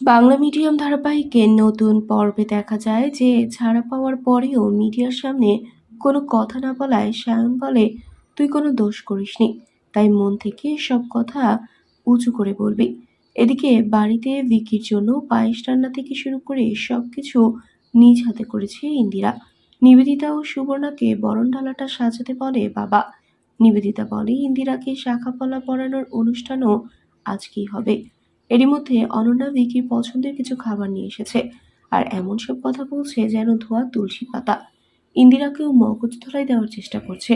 Bangla medium ধারাবাহিকের নতুন পর্বে দেখা যায় যে ছাড়া পাওয়ার পরেও মিডিয়ার সামনে কোনো কথা না বলায় সায়ন বলে, তুই কোনো দোষ করিসনি। তাই মন থেকে সব কথা উঁচু করে বলবি। এদিকে বাড়িতে ভিকির জন্য পায়েস রান্না থেকে শুরু করে সব কিছু নিজ হাতে করেছে ইন্দিরা। নিবেদিতা ও সুবর্ণাকে বরণ ডালাটা সাজাতে বলে বাবা। নিবেদিতা বলে, ইন্দিরাকে শাখাপলা পড়ানোর অনুষ্ঠানও আজকেই হবে। এরই মধ্যে অনন্যা ভিকির পছন্দের কিছু খাবার নিয়ে এসেছে। আর এমন সব কথা বলছে যেন ধোয়া তুলসী পাতা। ইন্দিরাকেও মগজ ধরাই দেওয়ার চেষ্টা করছে।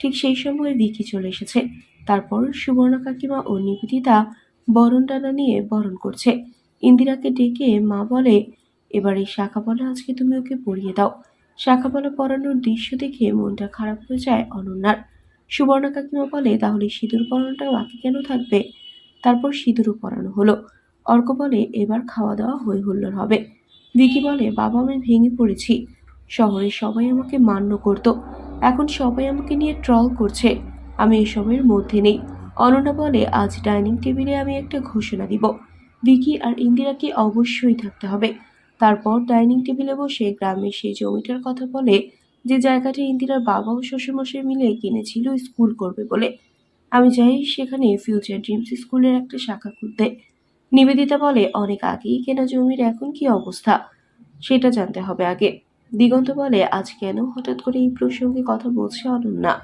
ঠিক সেই সময় ভিকি চলে এসেছে। তারপর সুবর্ণা কাকিমা ও নিবেদিতা বরণ ডানা নিয়ে বরণ করছে। ইন্দিরাকে ডেকে মা বলে, এবার এই শাখা বলে আজকে তুমি ওকে পরিয়ে দাও। শাখা বলে পরানোর দৃশ্য দেখে মনটা খারাপ হয়ে যায় অনন্যার। সুবর্ণা কাকিমা বলে, তাহলে সিঁদুর পরানোটা বাকি কেন থাকবে? তারপর সিঁদুরও পরানো হলো। অর্ক বলে, এবার খাওয়া দাওয়া হই হুল্লোড় হবে। ভিকি বলে, বাবা, আমি ভেঙে পড়েছি। শহরে সবাই আমাকে মান্য করত। এখন সবাই আমাকে নিয়ে ট্রল করছে। আমি এসবের মধ্যে নেই। অনন্যা বলে, আজ ডাইনিং টেবিলে আমি একটা ঘোষণা দিব। ভিকি আর ইন্দিরাকে অবশ্যই থাকতে হবে। তারপর ডাইনিং টেবিলে বসে গ্রামের সেই জমিটার কথা বলে, যে জায়গাটি ইন্দিরার বাবা ও শ্বশুরমশাই মিলে কিনেছিল, স্কুল করবে বলে। আমি চাই সেখানে ফিউচার ড্রিমস স্কুলের একটা শাখা খুলতে। নিবেদিতা বলে, অনেক আগেই কেনা জমির এখন কি অবস্থা? সেটা জানতে হবে আগে। দিগন্ত বলে, আজ কেন হঠাৎ করে এই প্রসঙ্গে কথা বলছে অনন্যা?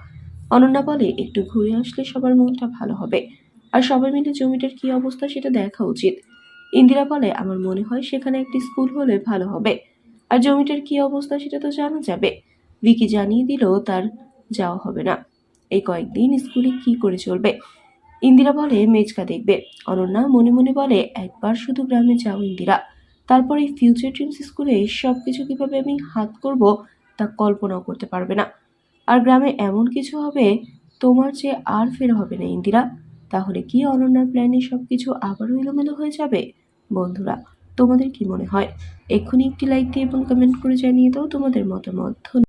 অনন্যা বলে, একটু ঘুরে আসলে সবার মনটা ভালো হবে। আর সবাই মিলে জমিটার কি অবস্থা সেটা দেখা উচিত। ইন্দিরা বলে, আমার মনে হয় সেখানে একটি স্কুল হলে ভালো হবে। আর জমিটার কি অবস্থা সেটা তো জানা যাবে। ভিকি জানিয়ে দিল তার যাওয়া হবে না। এই কয়েকদিন স্কুলে কি করে চলবে? ইন্দিরা বলে, মেজকা দেখবে। অনন্যা মনে মনে বলে, একবার শুধু গ্রামে যাও ইন্দিরা। তারপর এই ফিউচার ড্রিমস স্কুলে সব কিছু কীভাবে আমি হাত করব তা কল্পনাও করতে পারবে না। আর গ্রামে এমন কিছু হবে, তোমার যে আর ফের হবে না ইন্দিরা। তাহলে কি অনন্যার প্ল্যানে সব কিছু আবারও এলোমেলো হয়ে যাবে? বন্ধুরা, তোমাদের কি মনে হয়? এক্ষুনি একটি লাইক দিয়ে এবং কমেন্ট করে জানিয়ে দাও তোমাদের মতামত।